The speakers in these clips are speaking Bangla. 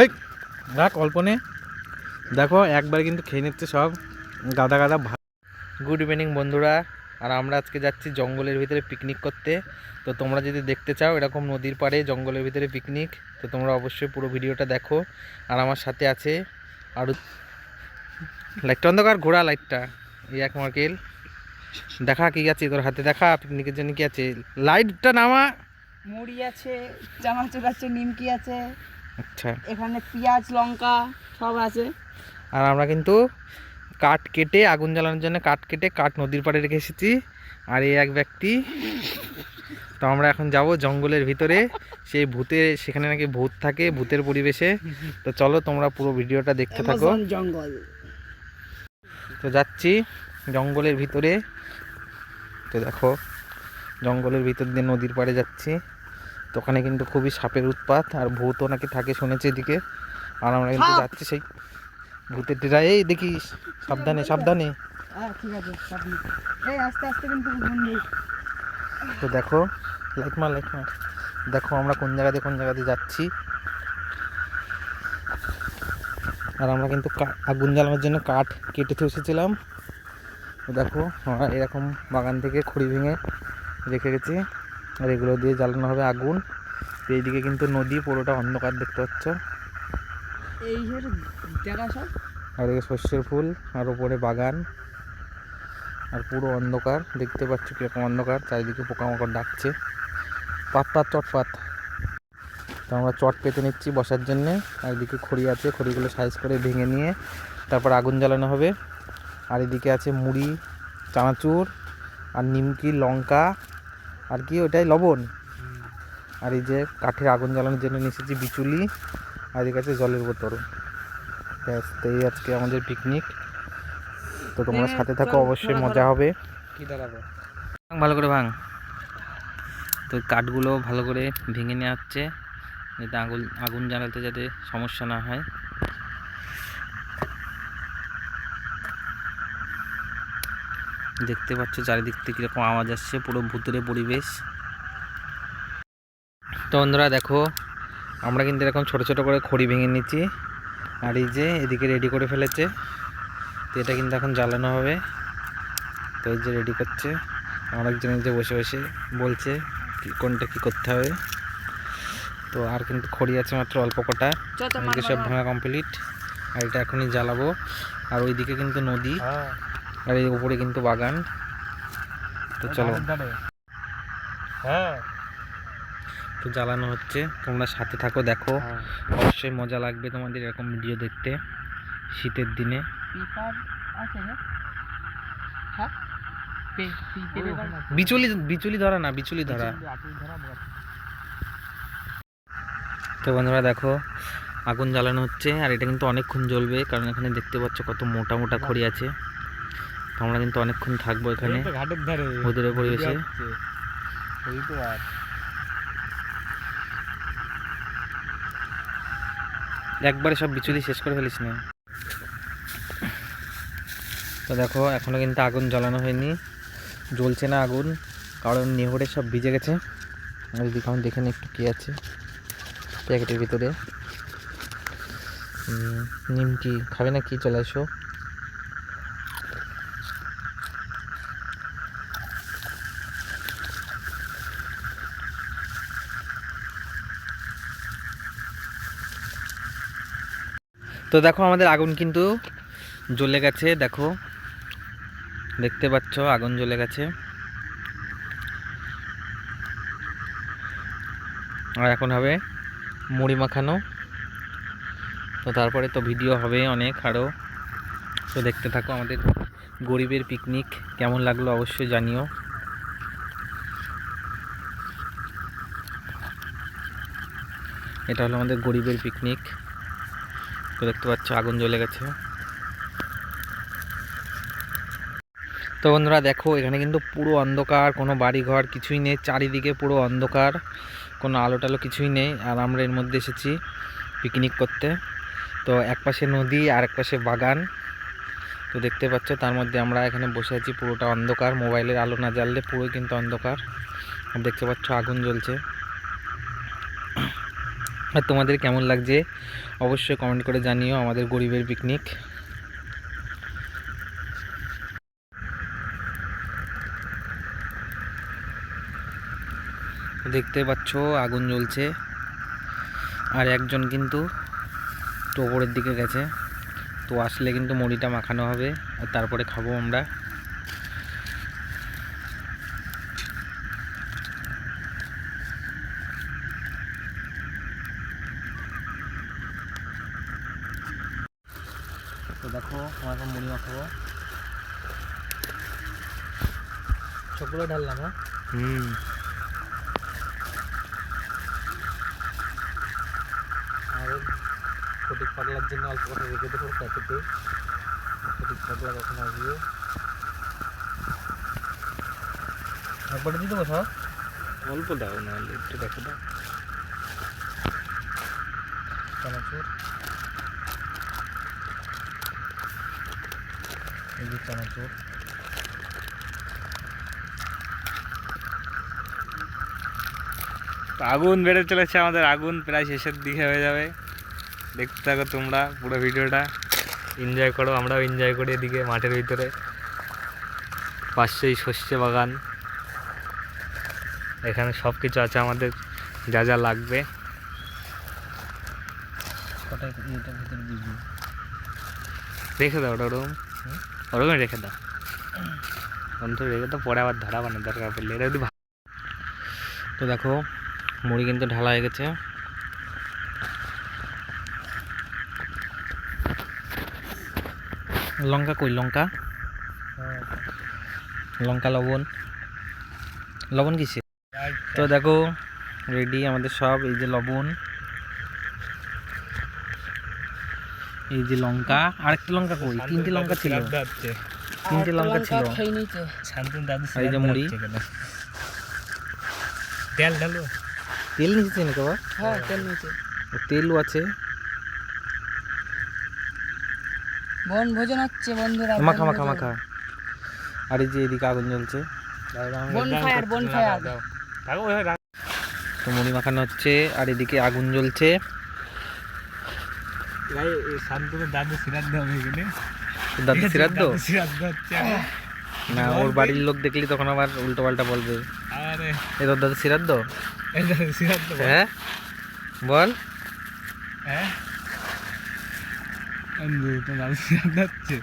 এই রাখ অল্প নে দেখো একবার কিন্তু খেয়ে নিচ্ছে সব। গাদা গাদা গুড ইভিনিং বন্ধুরা। আর আমরা আজকে যাচ্ছি জঙ্গলের ভিতরে পিকনিক করতে। তো তোমরা যদি দেখতে চাও এরকম নদীর পাড়ে জঙ্গলের ভিতরে পিকনিক তো তোমরা অবশ্যই পুরো ভিডিওটা দেখো। আর আমার সাথে আছে আর লাইটটা অন্ধকার ঘোড়া লাইটটা এই এক মার্কেল। দেখা কি আছে তোর হাতে? দেখা পিকনিকের জন্য কি আছে? লাইটটা নামা। মুড়ি আছে চানাচুর আছে নিমকি আছে আচ্ছা। এখানে পেঁয়াজ লঙ্কা সব আছে। আর আমরা কিন্তু কাঠ কেটে আগুন জ্বালানোর জন্য কাঠ কেটে কাঠ নদীর পাড়ে রেখে এসেছি। আর এই এক ব্যক্তি তো আমরা এখন যাব জঙ্গলের ভিতরে। সেই ভূতে সেখানে নাকি ভূত থাকে ভূতের পরিবেশে। তো চলো তোমরা পুরো ভিডিওটা দেখতে থাকো। জঙ্গল। তো যাচ্ছি জঙ্গলের ভিতরে। তো দেখো জঙ্গলের ভিতর দিয়ে নদীর পাড়ে যাচ্ছি। তো ওখানে কিন্তু খুবই সাপের উৎপাত আর ভূতও নাকি থাকে শুনেছি এদিকে। আর আমরা কিন্তু যাচ্ছি সেই ভূতের টেরা এই দেখি সাবধানে সাবধানে। তো দেখো লাইট মার লাইট মার। দেখো আমরা কোন জায়গাতে কোন জায়গাতে যাচ্ছি। আর আমরা কিন্তু আগুন জ্বালানোর জন্য কাঠ কেটে এসেছিলাম। তো দেখো আমরা এরকম বাগান থেকে খড়ি ভেঙে রেখে গেছি। আর এগুলো দিয়ে জ্বালানো হবে আগুন। এইদিকে কিন্তু নদী পুরোটা অন্ধকার দেখতে পাচ্ছ। এই আর এদিকে সর্ষের ফুল আর উপরে বাগান। আর পুরো অন্ধকার দেখতে পাচ্ছ কীরকম অন্ধকার। চারিদিকে পোকামাকড় ডাকছে। পাত পাত চটপাত তো আমরা চট পেতে নিচ্ছি বসার জন্যে। আর এদিকে খড়ি আছে খড়িগুলো সাইজ করে ভেঙে নিয়ে তারপর আগুন জ্বালানো হবে। আর এদিকে আছে মুড়ি চানাচুর আর নিমকি লঙ্কা আর কি ওটাই লবণ। আর এই যে কাঠের আগুন জ্বালানোর জন্য নিয়ে এসেছি বিচুলি, আর এদিকে আছে জলের বোতল। ব্যাস তো এই আজকে আমাদের পিকনিক তো তোমরা সাথে থাকো, অবশ্যই মজা হবে। ভালো করে ভাঙ। তো কাঠগুলো ভালো করে ভেঙে নেওয়া হচ্ছে, যাতে আগুন আগুন জ্বালাতে যাতে সমস্যা না হয়। দেখতে পাচ্ছ চারিদিক থেকে কীরকম আওয়াজ আসছে পুরো ভুতুরে পরিবেশ। তো বন্ধুরা দেখো আমরা কিন্তু এরকম ছোট ছোট করে খড়ি ভেঙে নিচ্ছি। আর এই যে এদিকে রেডি করে ফেলেছে তো এটা কিন্তু এখন জ্বালানো হবে। তো এই যে রেডি করছে আমার একজন এই যে বসে বসে বলছে কি কোনটা কি করতে হবে। তো আর কিন্তু খড়ি আছে মাত্র অল্প কটা। সব ভাঙা কমপ্লিট আর এটা এখনই জ্বালাবো। আর ওইদিকে কিন্তু নদী। আর এই উপরে কিন্তু বাগান। তো চলো। হ্যাঁ। তো জ্বালানো হচ্ছে। তোমরা সাথে থাকো দেখো। অবশ্যই মজা লাগবে তোমাদের এরকম ভিডিও দেখতে। শীতের দিনে। হ্যাঁ? বিচুলি বিচুলি ধরা না বিচুলি ধরা। তো বন্ধুরা দেখো আগুন জ্বালানো হচ্ছে। আর এটা কিন্তু অনেকক্ষণ জ্বলবে কারণ এখানে দেখতে পাচ্ছ কত মোটা মোটা খড়ি আছে। আমরা কিন্তু অনেকক্ষণ থাকব এখানে। ঘাটের ধারে। ভুতুরে পরিবেশে ওই তো আর। একবারে সব বিচুলি শেষ করে ফেলিস না। তো দেখো এখনও কিন্তু আগুন জ্বালানো হয়নি। জ্বলছে না আগুন কারণ নেহরে সব ভিজে গেছে। আর এদিকে আমি দেখে একটু কী আছে। প্যাকেটের ভিতরে। নিমকি খাবে না কি চলে আসো তো দেখো আমাদের আগুন কিন্তু জ্বলে গেছে, দেখো। দেখতে পাচ্ছ, আগুন জ্বলে গেছে। আর এখন হবে মুড়ি মাখানো। তো তারপরে তো ভিডিও হবে অনেক আরও তো দেখতে থাকো আমাদের গরিবের পিকনিক, কেমন লাগল অবশ্যই জানিও। এটা হলো আমাদের গরিবের পিকনিক। দেখতে পাচ্ছ, আগুন জ্বলে গেছে। তো বন্ধুরা দেখো, এখানে কিন্তু পুরো অন্ধকার, কোনো বাড়ি ঘর কিছুই নেই, চারিদিকে পুরো অন্ধকার, কোনো আলো টালো কিছুই নেই, আর আমরা এর মধ্যে এসেছি পিকনিক করতে। তো এক পাশে নদী, আর এক পাশে বাগান। তো দেখতে পাচ্ছ, তার মধ্যে আমরা এখানে বসে আছি, পুরোটা অন্ধকার, মোবাইলের আলো না জ্বাললে পুরোই কিন্তু অন্ধকার। দেখতে পাচ্ছ, আগুন জ্বলছে। আর তোমাদের কেমন লাগছে? অবশ্যই কমেন্ট করে জানিও আমাদের গরিবের পিকনিক দেখতে পাচ্ছ, আগুন জ্বলছে। আর একজন কিন্তু একটু ওপরের দিকে গেছে। তো আসলে কিন্তু মুড়িটা মাখানো হবে, আর তারপরে খাব আমরা তো দেখো আমার মাখাবো সবগুলো ঢাললাম হ্যাঁ? হুম। ফটিক পাগলার জন্য অল্প করে রেখে দেবো প্যাকেটে। ফটিক পাগলা কখন আসবে। একবারে দিয়ে দেবো সব অল্প দাও নাহলে একটু দেখো দাও। চানাচুর এই যে চানাচুর আগুন বেড়ে চলেছে আমাদের আগুন প্রায় শেষের দিকে হয়ে যাবে। দেখতে থাকো তোমরা পুরো ভিডিওটা। এনজয় করো আমরাও এনজয় করি এদিকে মাঠের ভিতরে। পাশেই শস্য বাগান। এখানে সব কিছু আছে আমাদের যা যা লাগবে। রেখে দাও ওটা ওরকম ওরকম রেখে দাও। অন্ত রেখে দাও পরে আবার ধরা বানার দরকার পড়লে। এটা যদি তো দেখো মুড়ি কিন্তু ঢালা হয়ে গেছে। লঙ্কা কই? লঙ্কা? লঙ্কা লবণ। লবণ কিসে? তো দেখো রেডি আমাদের সব এই যে লবণ। এই যে লঙ্কা আরেকটা লঙ্কা কই? তিনটে লঙ্কা ছিল। তিনটে লঙ্কা ছিল। এই যে মুড়ি। তেল ঢালো। তেল নাকি বাবা? হ্যাঁ তেল তেলও আছে। বন ভোজন হচ্ছে বন্ধুরা মাখা মাখা মাখা। আর এই যে এদিকে আগুন জ্বলছে। তো মুড়ি মাখানো হচ্ছে আর এদিকে আগুন জ্বলছে। ভাই, দাদু শ্রাদ্ধ হবে এখানে তো দাদু শ্রাদ্ধ শ্রাদ্ধ হচ্ছে। না ওর বাড়ির লোক দেখলি তখন আবার উল্টো পাল্টা বলবে। আরে। এ তোর দাদু শ্রাদ্ধ। হ্যাঁ? বল। হ্যাঁ? বন্ধু, তো দাদু শ্রাদ্ধ হচ্ছে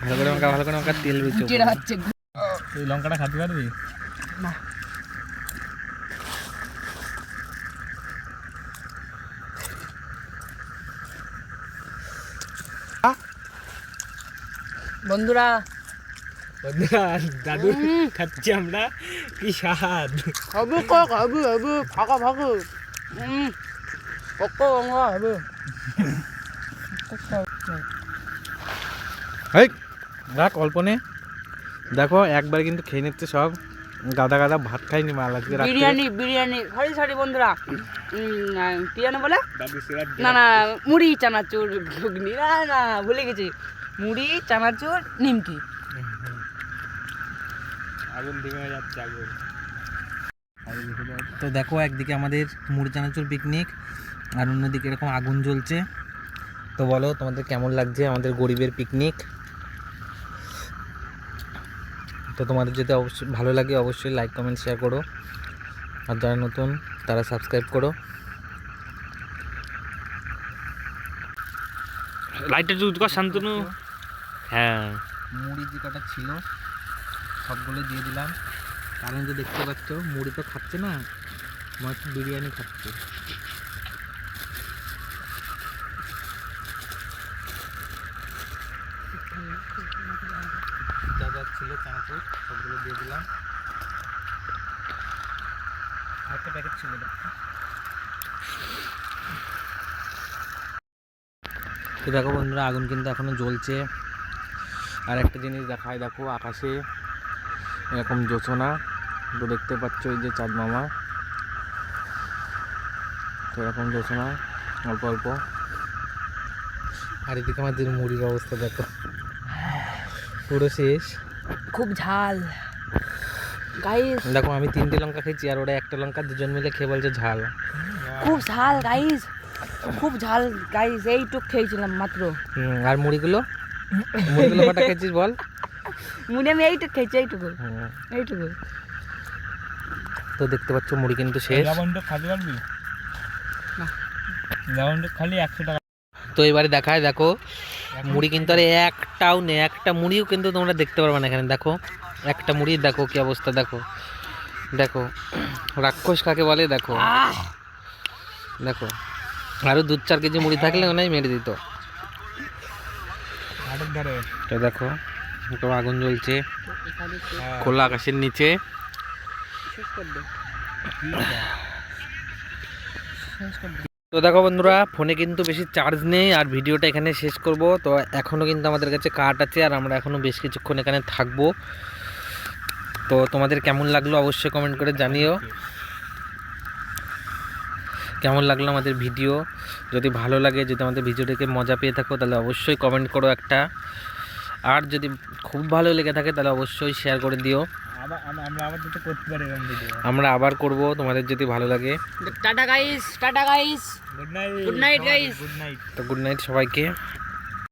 ভালো করে মাখা ভালো করে মাখা তেল বেচো। তুই লঙ্কাটা খাতে পারবি? না। বন্ধুরা। বন্ধুরা, দাদু খাচ্ছি আমরা। কি স্বাদ। হবে কক হবে হবে ফাঁকা ফাঁকা হুম কত অঙ্গা হবে এই রাখ অল্প নে। দেখো একবার কিন্তু খেয়ে নিচ্ছে সব। গাদা গাদা ভাত খাইনি মাল আজকে রাত্রে। বিরিয়ানি বিরিয়ানি। সরি সরি বন্ধুরা। কি বলে? না না মুড়ি চানাচুর ঘুগনি। না না ভুলে গেছি। মুড়ি চানাচুর নিমকি। আগুন ধীমে হয়ে যাচ্ছে আগুন। তো দেখো একদিকে আমাদের মুড়ি চানাচুর পিকনিক আর অন্যদিকে এরকম আগুন জ্বলছে। তো বলো তোমাদের কেমন লাগছে আমাদের গরিবের পিকনিক তো তোমাদের যদি অবশ্যই ভালো লাগে অবশ্যই লাইক কমেন্ট শেয়ার করো। আর যারা নতুন তারা সাবস্ক্রাইব করো। লাইটটা জুত কর শান্তনু। হ্যাঁ। মুড়ি যে কটা ছিল, সবগুলো দিয়ে দিলাম। কারণ যে দেখতে পাচ্ছ, মুড়ি তো খাচ্ছে না মনে বিরিয়ানি খাচ্ছে। যা যা ছিল, চানাচুর, সবগুলো দিয়ে দিলাম। আরেকটা প্যাকেট ছিল। তো দেখো বন্ধুরা, আগুন কিন্তু এখনও জ্বলছে। আর একটা জিনিস দেখায় দেখো আকাশে এরকম জোছনা। তো দেখতে পাচ্ছ এই যে চাঁদ মামা। তো এরকম জোছনা অল্প অল্প। আর এদিকে আমাদের মুড়ির অবস্থা দেখো। পুরো শেষ। খুব ঝাল। গাইস দেখো আমি তিনটে লঙ্কা খেয়েছি আর ওরা একটা লঙ্কা দুজন মিলে খেয়ে বলছে ঝাল। খুব ঝাল গাইস খুব ঝাল গাইস এইটুক খেয়েছিলাম মাত্র। আর মুড়িগুলো? মুড়িগুলো কটা খেয়েছিস বল? মুড়ি আমি এইটুক খেয়েছি এইটুকু। এইটুকু। তো দেখতে পাচ্ছ মুড়ি কিন্তু শেষ। লবণটা খাতে পারবি লবণটা খালি একশো টাকা। তো এবারে দেখায় দেখো। মুড়ি কিন্তু আর একটাও নেই একটা মুড়িও কিন্তু তোমরা দেখতে পারবে না এখানে দেখো। একটা মুড়ি দেখো কি অবস্থা দেখো। দেখো। রাক্ষস কাকে বলে দেখো। দেখো। আরও দু চার কেজি মুড়ি থাকলে ওনাই মেরে দিত। তো দেখো আগুন জ্বলছে। হ্যাঁ। খোলা আকাশের নিচে। তো দেখো বন্ধুরা ফোনে কিন্তু বেশি চার্জ নেই আর ভিডিওটা এখানে শেষ করব। তো এখনও কিন্তু আমাদের কাছে কাঠ আছে আর আমরা এখনও বেশ কিছুক্ষণ এখানে থাকব। তো তোমাদের কেমন লাগল অবশ্যই কমেন্ট করে জানিও। কেমন লাগল আমাদের ভিডিও? যদি ভালো লাগে যদি আমাদের ভিডিওটাকে মজা পেয়ে থাকো তাহলে অবশ্যই কমেন্ট করো একটা। আর যদি খুব ভালো লেগে থাকে তাহলে অবশ্যই শেয়ার করে দিও। আমরা আবার দুটো করতে পারি এরকম ভিডিও আমরা আবার করব তোমাদের যদি ভালো লাগে। Tata guys tata guys good night good night guys good night তো গুড নাইট সবাইকে।